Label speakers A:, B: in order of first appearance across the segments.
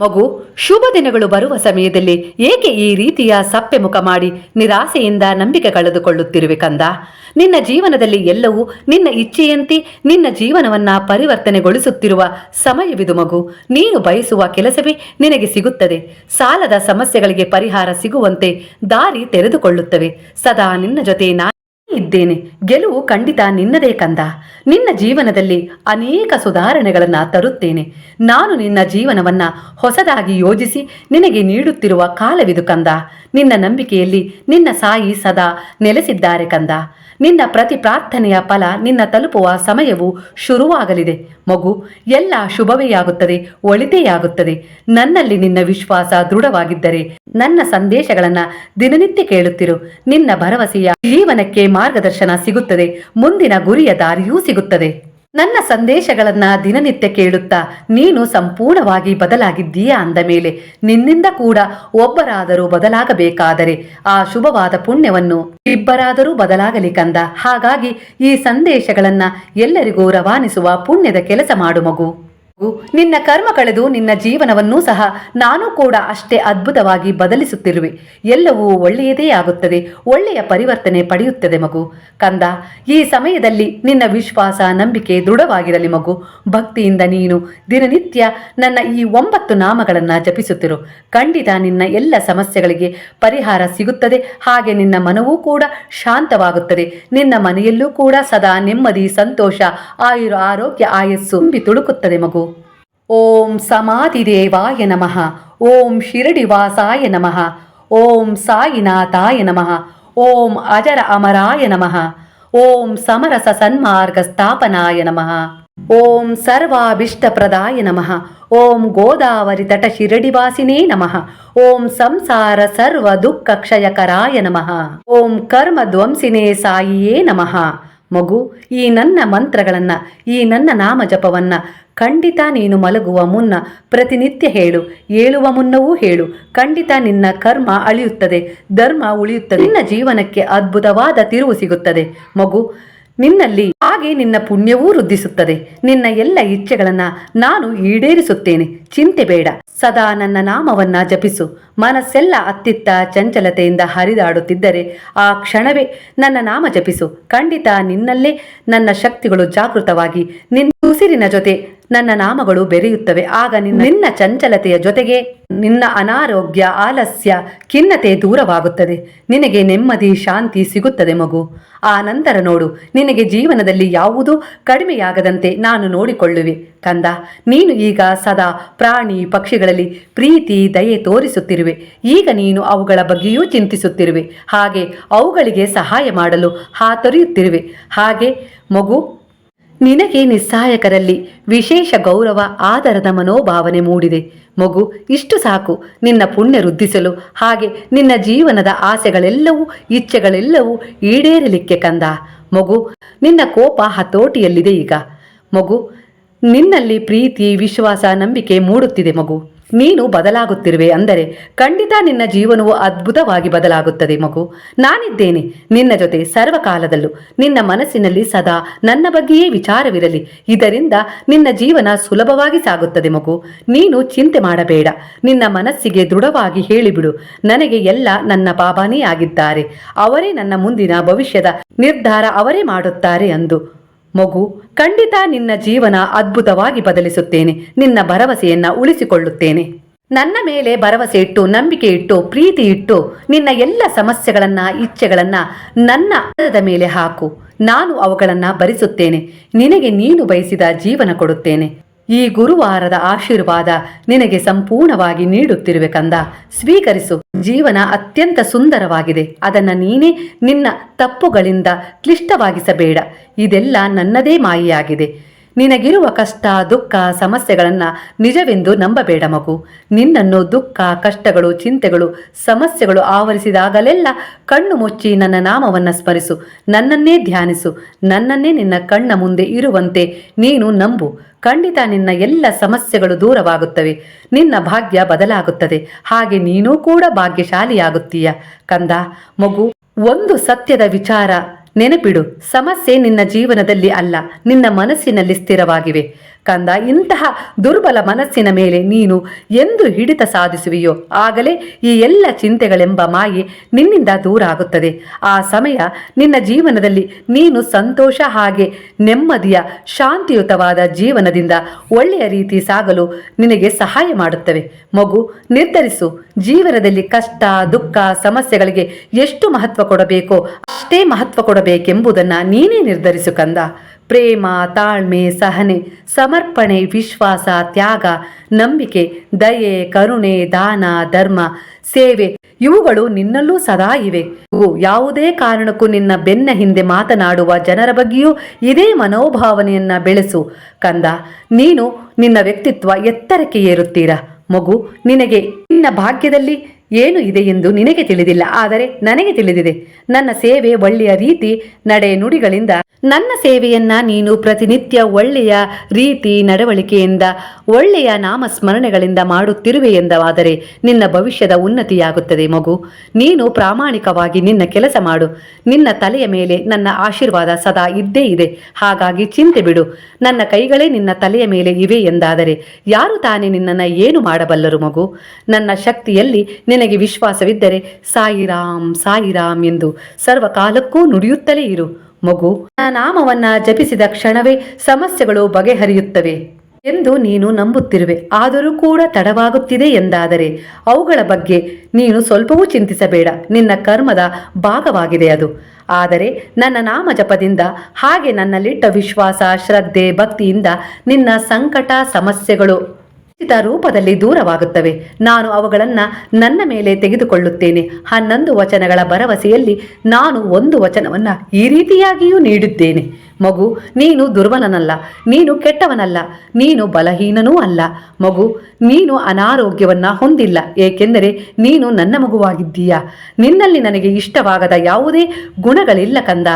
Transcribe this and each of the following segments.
A: ಮಗು, ಶುಭ ದಿನಗಳು ಬರುವ ಸಮಯದಲ್ಲಿ ಏಕೆ ಈ ರೀತಿಯ ಸಪ್ಪೆ ಮುಖ ಮಾಡಿ ನಿರಾಸೆಯಿಂದ ನಂಬಿಕೆ ಕಳೆದುಕೊಳ್ಳುತ್ತಿರುವೆ ಕಂದ? ನಿನ್ನ ಜೀವನದಲ್ಲಿ ಎಲ್ಲವೂ ನಿನ್ನ ಇಚ್ಛೆಯಂತೆ ನಿನ್ನ ಜೀವನವನ್ನ ಪರಿವರ್ತನೆಗೊಳಿಸುತ್ತಿರುವ ಸಮಯವಿದು ಮಗು. ನೀನು ಬಯಸುವ ಕೆಲಸವೇ ನಿನಗೆ ಸಿಗುತ್ತದೆ. ಸಾಲದ ಸಮಸ್ಯೆಗಳಿಗೆ ಪರಿಹಾರ ಸಿಗುವಂತೆ ದಾರಿ ತೆರೆದುಕೊಳ್ಳುತ್ತವೆ. ಸದಾ ನಿನ್ನ ಜೊತೆ ನಾ ಇದ್ದೇನೆ. ಗೆಲುವು ಖಂಡಿತ ನಿನ್ನದೇ ಕಂದ. ನಿನ್ನ ಜೀವನದಲ್ಲಿ ಅನೇಕ ಸುಧಾರಣೆಗಳನ್ನು ತರುತ್ತೇನೆ. ನಾನು ನಿನ್ನ ಜೀವನವನ್ನ ಹೊಸದಾಗಿ ಯೋಜಿಸಿ ನಿನಗೆ ನೀಡುತ್ತಿರುವ ಕಾಲವಿದು ಕಂದ. ನಿನ್ನ ನಂಬಿಕೆಯಲ್ಲಿ ನಿನ್ನ ಸಾಯಿ ಸದಾ ನೆಲೆಸಿದ್ದಾರೆ ಕಂದ. ನಿನ್ನ ಪ್ರತಿ ಪ್ರಾರ್ಥನೆಯ ಫಲ ನಿನ್ನ ತಲುಪುವ ಸಮಯವು ಶುರುವಾಗಲಿದೆ. ಮಗು, ಎಲ್ಲ ಶುಭವೇ ಆಗುತ್ತದೆ, ಒಳಿತೇ ಆಗುತ್ತದೆ. ನನ್ನಲ್ಲಿ ನಿನ್ನ ವಿಶ್ವಾಸ ದೃಢವಾಗಿದ್ದರೆ ನನ್ನ ಸಂದೇಶಗಳನ್ನ ದಿನನಿತ್ಯ ಕೇಳುತ್ತಿರು. ನಿನ್ನ ಭರವಸೆಯ ಜೀವನಕ್ಕೆ ಮಾರ್ಗದರ್ಶನ ಸಿಗುತ್ತದೆ. ಮುಂದಿನ ಗುರಿಯ ದಾರಿಯೂ ಸಿಗುತ್ತದೆ. ನನ್ನ ಸಂದೇಶಗಳನ್ನ ದಿನನಿತ್ಯ ಕೇಳುತ್ತಾ ನೀನು ಸಂಪೂರ್ಣವಾಗಿ ಬದಲಾಗಿದ್ದೀಯಾ ಅಂದ ಮೇಲೆ ನಿನ್ನಿಂದ ಕೂಡ ಒಬ್ಬರಾದರೂ ಬದಲಾಗಬೇಕಾದರೆ ಆ ಶುಭವಾದ ಪುಣ್ಯವನ್ನು ಇಬ್ಬರಾದರೂ ಬದಲಾಗಲಿ ಕಂದ. ಹಾಗಾಗಿ ಈ ಸಂದೇಶಗಳನ್ನ ಎಲ್ಲರಿಗೂ ರವಾನಿಸುವ ಪುಣ್ಯದ ಕೆಲಸ ಮಾಡು ಮಗು. ನಿನ್ನ ಕರ್ಮ ಕಳೆದು ನಿನ್ನ ಜೀವನವನ್ನೂ ಸಹ ನಾನು ಕೂಡ ಅಷ್ಟೇ ಅದ್ಭುತವಾಗಿ ಬದಲಿಸುತ್ತಿರುವೆ. ಎಲ್ಲವೂ ಒಳ್ಳೆಯದೇ ಆಗುತ್ತದೆ. ಒಳ್ಳೆಯ ಪರಿವರ್ತನೆ ಪಡೆಯುತ್ತದೆ ಮಗು. ಕಂದ, ಈ ಸಮಯದಲ್ಲಿ ನಿನ್ನ ವಿಶ್ವಾಸ, ನಂಬಿಕೆ ದೃಢವಾಗಿರಲಿ ಮಗು. ಭಕ್ತಿಯಿಂದ ನೀನು ದಿನನಿತ್ಯ ನನ್ನ ಈ ಒಂಬತ್ತು ನಾಮಗಳನ್ನು ಜಪಿಸುತ್ತಿರು. ಖಂಡಿತ ನಿನ್ನ ಎಲ್ಲ ಸಮಸ್ಯೆಗಳಿಗೆ ಪರಿಹಾರ ಸಿಗುತ್ತದೆ. ಹಾಗೆ ನಿನ್ನ ಮನವೂ ಕೂಡ ಶಾಂತವಾಗುತ್ತದೆ. ನಿನ್ನ ಮನೆಯಲ್ಲೂ ಕೂಡ ಸದಾ ನೆಮ್ಮದಿ, ಸಂತೋಷ ಆಯುರ ಆರೋಗ್ಯ, ಆಯಸ್ಸು ತುಂಬಿ ತುಳುಕುತ್ತದೆ ಮಗು. ஓம் சமாதி தேவாய நமஹ. ஓம் ஷிரடிவாசாய நமஹ. ஓம் சாயிநாதாய நமஹ. ஓம் அஜர அமராய நமஹ. ஓம் சமரச சன்மார்க்க ஸ்தாபனாய நமஹ. ஓம் சர்வாபிஷ்டபிரதாய நமஹ. ஓம் கோதாவரி தட ஷிரடிவாசினே நமஹ. ஓம் சம்சார சர்வ துக்கக்ஷயகராய நமஹ. ஓம் கர்மத்வம்சினே சாயியே நமஹ. ಮಗು, ಈ ನನ್ನ ಮಂತ್ರಗಳನ್ನ, ಈ ನನ್ನ ನಾಮ ಜಪವನ್ನ ಖಂಡಿತ ನೀನು ಮಲಗುವ ಮುನ್ನ ಪ್ರತಿನಿತ್ಯ ಹೇಳು, ಏಳುವ ಮುನ್ನವೂ ಹೇಳು. ಖಂಡಿತ ನಿನ್ನ ಕರ್ಮ ಅಳಿಯುತ್ತದೆ, ಧರ್ಮ ಉಳಿಯುತ್ತದೆ. ನಿನ್ನ ಜೀವನಕ್ಕೆ ಅದ್ಭುತವಾದ ತಿರುವು ಸಿಗುತ್ತದೆ. ಮಗು ನಿನ್ನಲ್ಲಿ ಹಾಗೆ ನಿನ್ನ ಪುಣ್ಯವೂ ವೃದ್ಧಿಸುತ್ತದೆ. ನಿನ್ನ ಎಲ್ಲ ಇಚ್ಛೆಗಳನ್ನ ನಾನು ಈಡೇರಿಸುತ್ತೇನೆ. ಚಿಂತೆ ಬೇಡ. ಸದಾ ನನ್ನ ನಾಮವನ್ನ ಜಪಿಸು. ಮನಸ್ಸೆಲ್ಲ ಅತ್ತಿತ್ತ ಚಂಚಲತೆಯಿಂದ ಹರಿದಾಡುತ್ತಿದ್ದರೆ ಆ ಕ್ಷಣವೇ ನನ್ನ ನಾಮ ಜಪಿಸು. ಖಂಡಿತ ನಿನ್ನಲ್ಲೇ ನನ್ನ ಶಕ್ತಿಗಳು ಜಾಗೃತವಾಗಿ ನಿನ್ನ ಉಸಿರಿನ ಜೊತೆ ನನ್ನ ನಾಮಗಳು ಬೆರೆಯುತ್ತವೆ. ಆಗ ನಿನ್ನ ನಿನ್ನ ಚಂಚಲತೆಯ ಜೊತೆಗೆ ನಿನ್ನ ಅನಾರೋಗ್ಯ, ಆಲಸ್ಯ, ಖಿನ್ನತೆ ದೂರವಾಗುತ್ತದೆ. ನಿನಗೆ ನೆಮ್ಮದಿ, ಶಾಂತಿ ಸಿಗುತ್ತದೆ ಮಗು. ಆ ನಂತರ ನೋಡು, ನಿನಗೆ ಜೀವನದಲ್ಲಿ ಯಾವುದೂ ಕಡಿಮೆಯಾಗದಂತೆ ನಾನು ನೋಡಿಕೊಳ್ಳುವೆ. ಕಂದ, ನೀನು ಈಗ ಸದಾ ಪ್ರಾಣಿ ಪಕ್ಷಿಗಳಲ್ಲಿ ಪ್ರೀತಿ, ದಯೆ ತೋರಿಸುತ್ತಿರುವೆ. ಈಗ ನೀನು ಅವುಗಳ ಬಗ್ಗೆಯೂ ಚಿಂತಿಸುತ್ತಿರುವೆ. ಹಾಗೆ ಅವುಗಳಿಗೆ ಸಹಾಯ ಮಾಡಲು ಹಾತೊರೆಯುತ್ತಿರುವೆ. ಹಾಗೆ ಮಗು ನಿನಗೆ ನಿಸ್ಸಹಾಯಕರಲ್ಲಿ ವಿಶೇಷ ಗೌರವ, ಆದರದ ಮನೋಭಾವನೆ ಮೂಡಿದೆ. ಮಗು, ಇಷ್ಟು ಸಾಕು. ನಿನ್ನ ಪುಣ್ಯ ವೃದ್ಧಿಸಲು. ಹಾಗೆ ನಿನ್ನ ಜೀವನದ ಆಸೆಗಳೆಲ್ಲವೂ, ಇಚ್ಛೆಗಳೆಲ್ಲವೂ ಈಡೇರಲಿಕ್ಕೆ ಕಂದ. ಮಗು, ನಿನ್ನ ಕೋಪ ಹತೋಟಿಯಲ್ಲಿದೆ ಈಗ. ಮಗು, ನಿನ್ನಲ್ಲಿ ಪ್ರೀತಿ, ವಿಶ್ವಾಸ, ನಂಬಿಕೆ ಮೂಡುತ್ತಿದೆ ಮಗು. ನೀನು ಬದಲಾಗುತ್ತಿರುವೆ ಅಂದರೆ ಖಂಡಿತ ನಿನ್ನ ಜೀವನವು ಅದ್ಭುತವಾಗಿ ಬದಲಾಗುತ್ತದೆ ಮಗು. ನಾನಿದ್ದೇನೆ, ನಿನ್ನ ಜೊತೆ ಸರ್ವಕಾಲದಲ್ಲೂ. ನಿನ್ನ ಮನಸ್ಸಿನಲ್ಲಿ ಸದಾ ನನ್ನ ಬಗ್ಗೆಯೇ ವಿಚಾರವಿರಲಿ. ಇದರಿಂದ ನಿನ್ನ ಜೀವನ ಸುಲಭವಾಗಿ ಸಾಗುತ್ತದೆ ಮಗು. ನೀನು ಚಿಂತೆ ಮಾಡಬೇಡ. ನಿನ್ನ ಮನಸ್ಸಿಗೆ ದೃಢವಾಗಿ ಹೇಳಿಬಿಡು. ನನಗೆ ಎಲ್ಲ ನನ್ನ ಬಾಬಾನೇ ಆಗಿದ್ದಾರೆ. ಅವರೇ ನನ್ನ ಮುಂದಿನ ಭವಿಷ್ಯದ ನಿರ್ಧಾರ ಅವರೇ ಮಾಡುತ್ತಾರೆ ಅಂದು. ಮಗು, ಖಂಡಿತ ನಿನ್ನ ಜೀವನ ಅದ್ಭುತವಾಗಿ ಬದಲಿಸುತ್ತೇನೆ. ನಿನ್ನ ಭರವಸೆಯನ್ನ ಉಳಿಸಿಕೊಳ್ಳುತ್ತೇನೆ. ನನ್ನ ಮೇಲೆ ಭರವಸೆ ಇಟ್ಟು, ನಂಬಿಕೆ ಇಟ್ಟು, ಪ್ರೀತಿ ಇಟ್ಟು, ನಿನ್ನ ಎಲ್ಲ ಸಮಸ್ಯೆಗಳನ್ನ, ಇಚ್ಛೆಗಳನ್ನ ನನ್ನ ಪಾದದ ಮೇಲೆ ಹಾಕು. ನಾನು ಅವುಗಳನ್ನ ಭರಿಸುತ್ತೇನೆ. ನಿನಗೆ ನೀನು ಬಯಸಿದ ಜೀವನ ಕೊಡುತ್ತೇನೆ. ಈ ಗುರುವಾರದ ಆಶೀರ್ವಾದ ನಿನಗೆ ಸಂಪೂರ್ಣವಾಗಿ ನೀಡುತ್ತಿರುವೆ ಕಂದ. ಸ್ವೀಕರಿಸು. ಜೀವನ ಅತ್ಯಂತ ಸುಂದರವಾಗಿದೆ. ಅದನ್ನ ನೀನೇ ನಿನ್ನ ತಪ್ಪುಗಳಿಂದ ಕ್ಲಿಷ್ಟವಾಗಿಸಬೇಡ. ಇದೆಲ್ಲ ನನ್ನದೇ ಮಾಯೆಯಾಗಿದೆ. ನಿನಗಿರುವ ಕಷ್ಟ, ದುಃಖ, ಸಮಸ್ಯೆಗಳನ್ನ ನಿಜವೆಂದು ನಂಬಬೇಡ ಮಗು. ನಿನ್ನನ್ನು ದುಃಖ, ಕಷ್ಟಗಳು, ಚಿಂತೆಗಳು, ಸಮಸ್ಯೆಗಳು ಆವರಿಸಿದಾಗಲೆಲ್ಲ ಕಣ್ಣು ಮುಚ್ಚಿ ನನ್ನ ನಾಮವನ್ನು ಸ್ಮರಿಸು. ನನ್ನನ್ನೇ ಧ್ಯಾನಿಸು. ನನ್ನನ್ನೇ ನಿನ್ನ ಕಣ್ಣ ಮುಂದೆ ಇರುವಂತೆ ನೀನು ನಂಬು. ಖಂಡಿತ ನಿನ್ನ ಎಲ್ಲ ಸಮಸ್ಯೆಗಳು ದೂರವಾಗುತ್ತವೆ. ನಿನ್ನ ಭಾಗ್ಯ ಬದಲಾಗುತ್ತದೆ. ಹಾಗೆ ನೀನೂ ಕೂಡ ಭಾಗ್ಯಶಾಲಿಯಾಗುತ್ತೀಯ. ಕಂದ, ಮಗು, ಒಂದು ಸತ್ಯದ ವಿಚಾರ ನೆನಪಿಡು ಸಮಸ್ಯೆ ನಿನ್ನ ಜೀವನದಲ್ಲಿ ಅಲ್ಲ ನಿನ್ನ ಮನಸ್ಸಿನಲ್ಲಿ ಸ್ಥಿರವಾಗಿವೆ. ಕಂದ, ಇಂತಹ ದುರ್ಬಲ ಮನಸ್ಸಿನ ಮೇಲೆ ನೀನು ಎಂದು ಹಿಡಿತ ಸಾಧಿಸುವೆಯೋ? ಆಗಲೇ ಈ ಎಲ್ಲ ಚಿಂತೆಗಳೆಂಬ ಮಾಯೆ ನಿನ್ನಿಂದ ದೂರ ಆಗುತ್ತದೆ ಆ ಸಮಯ ನಿನ್ನ ಜೀವನದಲ್ಲಿ ನೀನು ಸಂತೋಷ ಹಾಗೆ ನೆಮ್ಮದಿಯ, ಶಾಂತಿಯುತವಾದ ಜೀವನದಿಂದ ಒಳ್ಳೆಯ ರೀತಿ ಸಾಗಲು ನಿನಗೆ ಸಹಾಯ ಮಾಡುತ್ತವೆ. ಮಗು, ನಿರ್ಧರಿಸು. ಜೀವನದಲ್ಲಿ ಕಷ್ಟ, ದುಃಖ, ಸಮಸ್ಯೆಗಳಿಗೆ ಎಷ್ಟು ಮಹತ್ವ ಕೊಡಬೇಕೋ ಅಷ್ಟೇ ಮಹತ್ವ ಕೊಡಬೇಕೆಂಬುದನ್ನು ನೀನೇ ನಿರ್ಧರಿಸು ಕಂದ. ಪ್ರೇಮ, ತಾಳ್ಮೆ, ಸಹನೆ, ಸಮರ್ಪಣೆ, ವಿಶ್ವಾಸ, ತ್ಯಾಗ, ನಂಬಿಕೆ, ದಯೆ, ಕರುಣೆ, ದಾನ, ಧರ್ಮ, ಸೇವೆ, ಇವುಗಳು ನಿನ್ನಲ್ಲೂ ಸದಾ ಇವೆ. ಯಾವುದೇ ಕಾರಣಕ್ಕೂ ನಿನ್ನ ಬೆನ್ನ ಹಿಂದೆ ಮಾತನಾಡುವ ಜನರ ಬಗ್ಗೆಯೂ ಇದೇ ಮನೋಭಾವನೆಯನ್ನ ಬೆಳೆಸು. ಕಂದ, ನೀನು ನಿನ್ನ ವ್ಯಕ್ತಿತ್ವ ಎತ್ತರಕ್ಕೆ ಏರುತ್ತೀರಾ. ಮಗು, ನಿನಗೆ ನಿನ್ನ ಭಾಗ್ಯದಲ್ಲಿ ಏನು ಇದೆ ಎಂದು ನಿನಗೆ ತಿಳಿದಿಲ್ಲ, ಆದರೆ ನನಗೆ ತಿಳಿದಿದೆ. ನನ್ನ ಸೇವೆ ಒಳ್ಳೆಯ ರೀತಿ ನಡೆ ನುಡಿಗಳಿಂದ, ನನ್ನ ಸೇವೆಯನ್ನ ನೀನು ಪ್ರತಿನಿತ್ಯ ಒಳ್ಳೆಯ ರೀತಿ ನಡವಳಿಕೆಯಿಂದ, ಒಳ್ಳೆಯ ನಾಮಸ್ಮರಣೆಗಳಿಂದ ಮಾಡುತ್ತಿರುವೆ ಎಂದವಾದರೆ ನಿನ್ನ ಭವಿಷ್ಯದ ಉನ್ನತಿಯಾಗುತ್ತದೆ ಮಗು. ನೀನು ಪ್ರಾಮಾಣಿಕವಾಗಿ ನಿನ್ನ ಕೆಲಸ ಮಾಡು. ನಿನ್ನ ತಲೆಯ ಮೇಲೆ ನನ್ನ ಆಶೀರ್ವಾದ ಸದಾ ಇದ್ದೇ ಇದೆ. ಹಾಗಾಗಿ ಚಿಂತೆ ಬಿಡು. ನನ್ನ ಕೈಗಳೇ ನಿನ್ನ ತಲೆಯ ಮೇಲೆ ಇವೆ ಎಂದಾದರೆ ಯಾರು ತಾನೇ ನಿನ್ನನ್ನು ಏನು ಮಾಡಬಲ್ಲರು ಮಗು? ನನ್ನ ಶಕ್ತಿಯಲ್ಲಿ ನಿನಗೆ ವಿಶ್ವಾಸವಿದ್ದರೆ ಸಾಯಿರಾಮ್ ಸಾಯಿರಾಮ್ ಎಂದು ಸರ್ವಕಾಲಕ್ಕೂ ನುಡಿಯುತ್ತಲೇ ಇರು. ಮಗು ನಾಮವನ್ನ ಜಪಿಸಿದ ಕ್ಷಣವೇ ಸಮಸ್ಯೆಗಳು ಬಗೆಹರಿಯುತ್ತವೆ ಎಂದು ನೀನು ನಂಬುತ್ತಿರುವೆ. ಆದರೂ ಕೂಡ ತಡವಾಗುತ್ತಿದೆ ಎಂದಾದರೆ ಅವುಗಳ ಬಗ್ಗೆ ನೀನು ಸ್ವಲ್ಪವೂ ಚಿಂತಿಸಬೇಡ. ನಿನ್ನ ಕರ್ಮದ ಭಾಗವಾಗಿದೆ ಅದು. ಆದರೆ ನನ್ನ ನಾಮ ಜಪದಿಂದ ಹಾಗೆ ನನ್ನಲ್ಲಿಟ್ಟ ವಿಶ್ವಾಸ, ಶ್ರದ್ಧೆ, ಭಕ್ತಿಯಿಂದ ನಿನ್ನ ಸಂಕಟ, ಸಮಸ್ಯೆಗಳು ರೂಪದಲ್ಲಿ ದೂರವಾಗುತ್ತವೆ. ನಾನು ಅವುಗಳನ್ನು ನನ್ನ ಮೇಲೆ ತೆಗೆದುಕೊಳ್ಳುತ್ತೇನೆ. ಹನ್ನೊಂದು ವಚನಗಳ ಭರವಸೆಯಲ್ಲಿ ನಾನು ಒಂದು ವಚನವನ್ನು ಈ ರೀತಿಯಾಗಿಯೂ ನೀಡಿದ್ದೇನೆ. ಮಗು, ನೀನು ದುರ್ಬಲನಲ್ಲ, ನೀನು ಕೆಟ್ಟವನಲ್ಲ, ನೀನು ಬಲಹೀನನೂ ಅಲ್ಲ. ಮಗು, ನೀನು ಅನಾರೋಗ್ಯವನ್ನು ಹೊಂದಿಲ್ಲ, ಏಕೆಂದರೆ ನೀನು ನನ್ನ ಮಗುವಾಗಿದ್ದೀಯಾ? ನಿನ್ನಲ್ಲಿ ನನಗೆ ಇಷ್ಟವಾಗದ ಯಾವುದೇ ಗುಣಗಳಿಲ್ಲ ಕಂದ.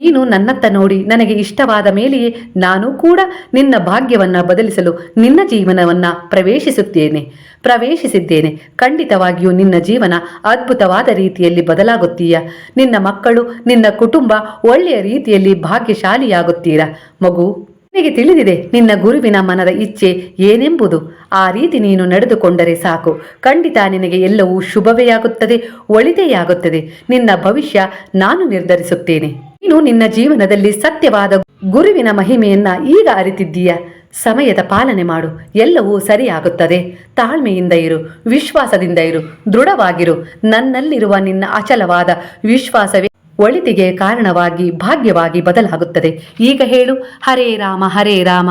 A: ನೀನು ನನ್ನತ್ತ ನೋಡಿ ನನಗೆ ಇಷ್ಟವಾದ ಮೇಲೆಯೇ ನಾನು ಕೂಡ ನಿನ್ನ ಭಾಗ್ಯವನ್ನ ಬದಲಿಸಲು ನಿನ್ನ ಜೀವನವನ್ನ ಪ್ರವೇಶಿಸುತ್ತೇನೆ. ಪ್ರವೇಶಿಸಿದ್ದೇನೆ. ಖಂಡಿತವಾಗಿಯೂ ನಿನ್ನ ಜೀವನ ಅದ್ಭುತವಾದ ರೀತಿಯಲ್ಲಿ ಬದಲಾಗುತ್ತೀಯ. ನಿನ್ನ ಮಕ್ಕಳು, ನಿನ್ನ ಕುಟುಂಬ ಒಳ್ಳೆಯ ರೀತಿಯಲ್ಲಿ ಭಾಗ್ಯಶಾಲಿಯಾಗುತ್ತೀರಾ. ಮಗು, ನಿನಗೆ ತಿಳಿದಿದೆ ನಿನ್ನ ಗುರುವಿನ ಮನದ ಇಚ್ಛೆ ಏನೆಂಬುದು. ಆ ರೀತಿ ನೀನು ನಡೆದುಕೊಂಡರೆ ಸಾಕು. ಖಂಡಿತ ನಿನಗೆ ಎಲ್ಲವೂ ಶುಭವೇ ಆಗುತ್ತದೆ ಒಳಿತೆಯಾಗುತ್ತದೆ ನಿನ್ನ ಭವಿಷ್ಯ ನಾನು ನಿರ್ಧರಿಸುತ್ತೇನೆ. ನೀನು ನಿನ್ನ ಜೀವನದಲ್ಲಿ ಸತ್ಯವಾದ ಗುರುವಿನ ಮಹಿಮೆಯನ್ನ ಈಗ ಅರಿತಿದ್ದೀಯ? ಸಮಯದ ಪಾಲನೆ ಮಾಡು. ಎಲ್ಲವೂ ಸರಿಯಾಗುತ್ತದೆ. ತಾಳ್ಮೆಯಿಂದ ಇರು. ವಿಶ್ವಾಸದಿಂದ ಇರು. ದೃಢವಾಗಿರು. ನನ್ನಲ್ಲಿರುವ ನಿನ್ನ ಅಚಲವಾದ ವಿಶ್ವಾಸವೇ ಒಳಿತಿಗೆ ಕಾರಣವಾಗಿ, ಭಾಗ್ಯವಾಗಿ ಬದಲಾಗುತ್ತದೆ. ಈಗ ಹೇಳು, ಹರೇ ರಾಮ ಹರೇ ರಾಮ.